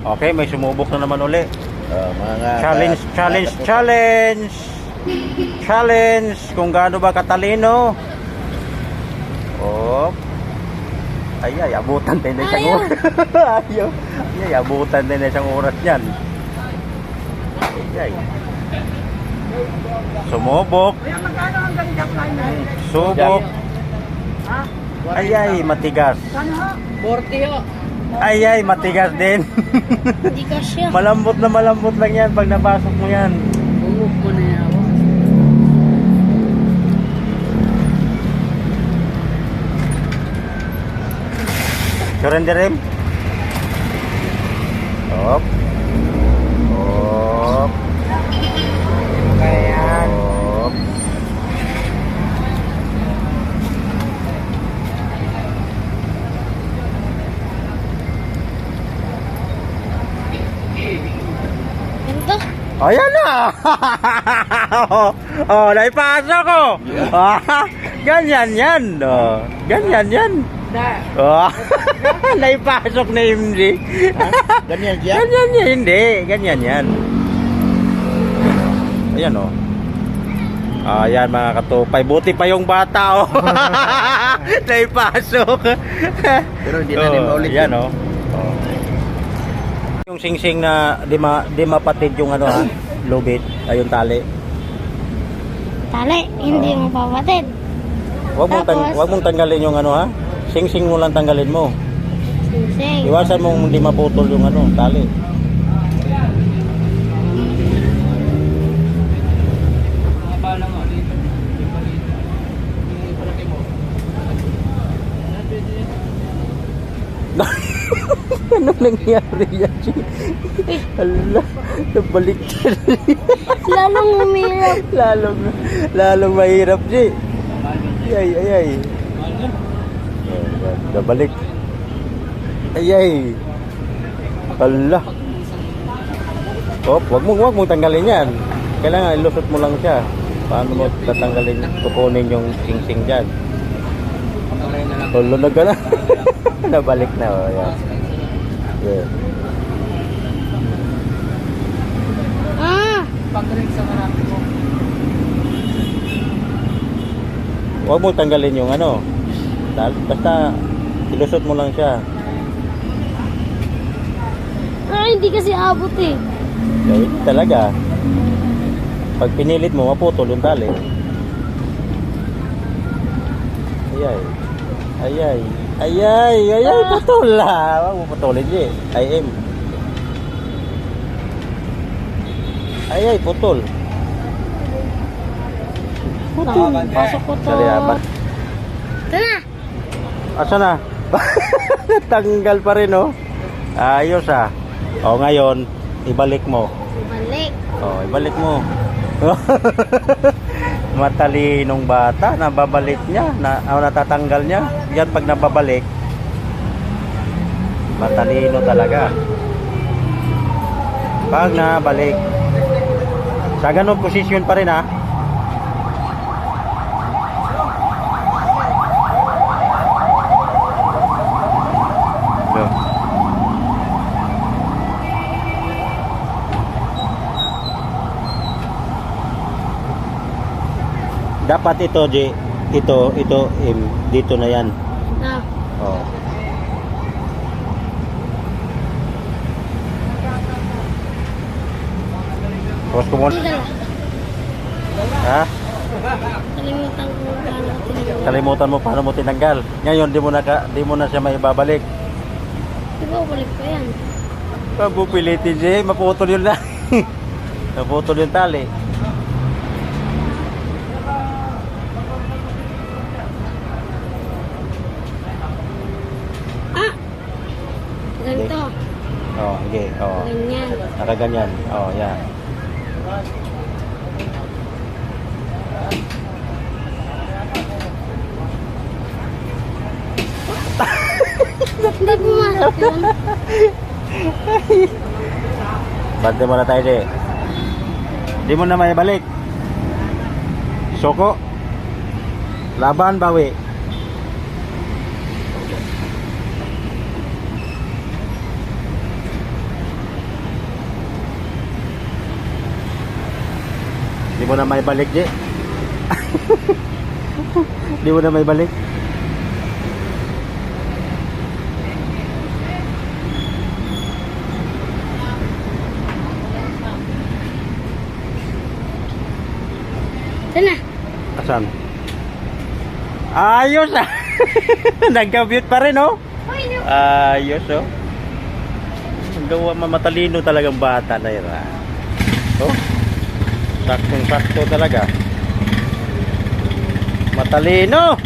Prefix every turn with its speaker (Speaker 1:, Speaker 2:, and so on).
Speaker 1: Okay, may sumubok na naman uli.
Speaker 2: Oh, mga
Speaker 1: Challenge,
Speaker 2: ka-
Speaker 1: challenge,
Speaker 2: katapusan.
Speaker 1: challenge! Challenge! Kung gaano ba katalino. Oh. Ay, ay, abutan din na
Speaker 3: Ayaw.
Speaker 1: oras. Ayaw. Ay, abutan din na isang oras yan. Ay, ay. Sumubok. Subok. Ay, ay, matigas.
Speaker 3: 40 ho.
Speaker 1: Ay, ay, matigas din.
Speaker 3: Hindi ka siya.
Speaker 1: malambot na malambot lang yan pag napasok mo yan.
Speaker 3: Bungog mo na yan.
Speaker 1: Surrender him. Op. Op. Ayan. Op.
Speaker 3: Ganito.
Speaker 1: Ayan na! oh, naipasok ko! Ah, ganyan yan! Oh, ganyan yan! Oh, naipasok na MJ.
Speaker 2: Ganyan siya?
Speaker 1: Ganyan yan, hindi. Ganyan yan. Ayan. Oh. Ayan mga katupay. Buti pa yung bata. Oh. Naipasok.
Speaker 2: Pero hindi na din maulit
Speaker 1: Yan
Speaker 2: yun.
Speaker 1: o. Oh. Yung singsing na di, ma, di mapatid yung ano ha. Lubit. Ay yung tali.
Speaker 3: Tali, hindi mo papatid.
Speaker 1: Huwag mong, tang,
Speaker 3: Tapos?
Speaker 1: huwag mong tanggalin yung ano ha. Singsing mo lang tanggalin mo.
Speaker 3: Sing.
Speaker 1: Iwasan mong hindi maputol yung ano, tali. ano nangyari yan? Hala, nabalik
Speaker 3: Lalong umirap.
Speaker 1: lalong, lalong mahirap, Ji. Ay, ay, ay. Oh, Nabalik. Ay, ay. Hala. Op, wag mo, wag mo tanggalin yan. Kailangan ilusot mo lang siya. Paano mo tatanggalin, kukunin yung sing-sing dyan? Tulo na ka na. Nabalik na, oh, yan. Yeah.
Speaker 3: Ah!
Speaker 1: Huwag mo tanggalin yung ano. Basta ilusot mo lang siya.
Speaker 3: Ah, hindi kasi abot eh.
Speaker 1: Gawin talaga. Pag pinilit mo, maputol yung tali. Ayay. Ayay. Ayay. Ayay. Putol la. Huwag mo putulin di. IM. Ayay. Putol. Putol.
Speaker 3: Pasok ko to.
Speaker 1: Dali apat.
Speaker 3: Ito na.
Speaker 1: Asa na? Natanggal pa rin oh. Ayos ah. O ngayon, ibalik mo.
Speaker 3: Balik.
Speaker 1: Oh, ibalik mo. Matalinong bata, nababalik niya, na, oh, natatanggal niya. Yan pag nababalik, matalino talaga. Pag nabalik, sa ganun posisyon pa rin ha. Dapat ito, J. Ito, ito, im, dito na yan.
Speaker 3: Ah.
Speaker 1: Oh. Tapos
Speaker 3: dala?
Speaker 1: Ha?
Speaker 3: Kalimutan ko paano tinigil.
Speaker 1: Kalimutan mo paano mo tinanggal. Ngayon, di mo na, ka, di mo na siya maibabalik.
Speaker 3: Di ba balik pa yan?
Speaker 1: Pupilitin siya, maputol yun na. maputol yung tali.
Speaker 3: Ah! Ganito.
Speaker 1: Okay. Oh.
Speaker 3: Ganyan.
Speaker 1: Nakaganyan. Oh, yan.
Speaker 3: Hindi pumasok yun.
Speaker 1: Bante mo na tayo, Jay. Di mo na may balik. Soko. Laban, bawi. Mo na may balik, Ji. Di mo na may balik.
Speaker 3: Sana.
Speaker 1: Asan? Ayos ah. Nagka-mute pa rin oh. Ayos oh. Ang gawa mamatalino talagang bata na yun ah. Oh. Saktong sakto talaga. Matalino.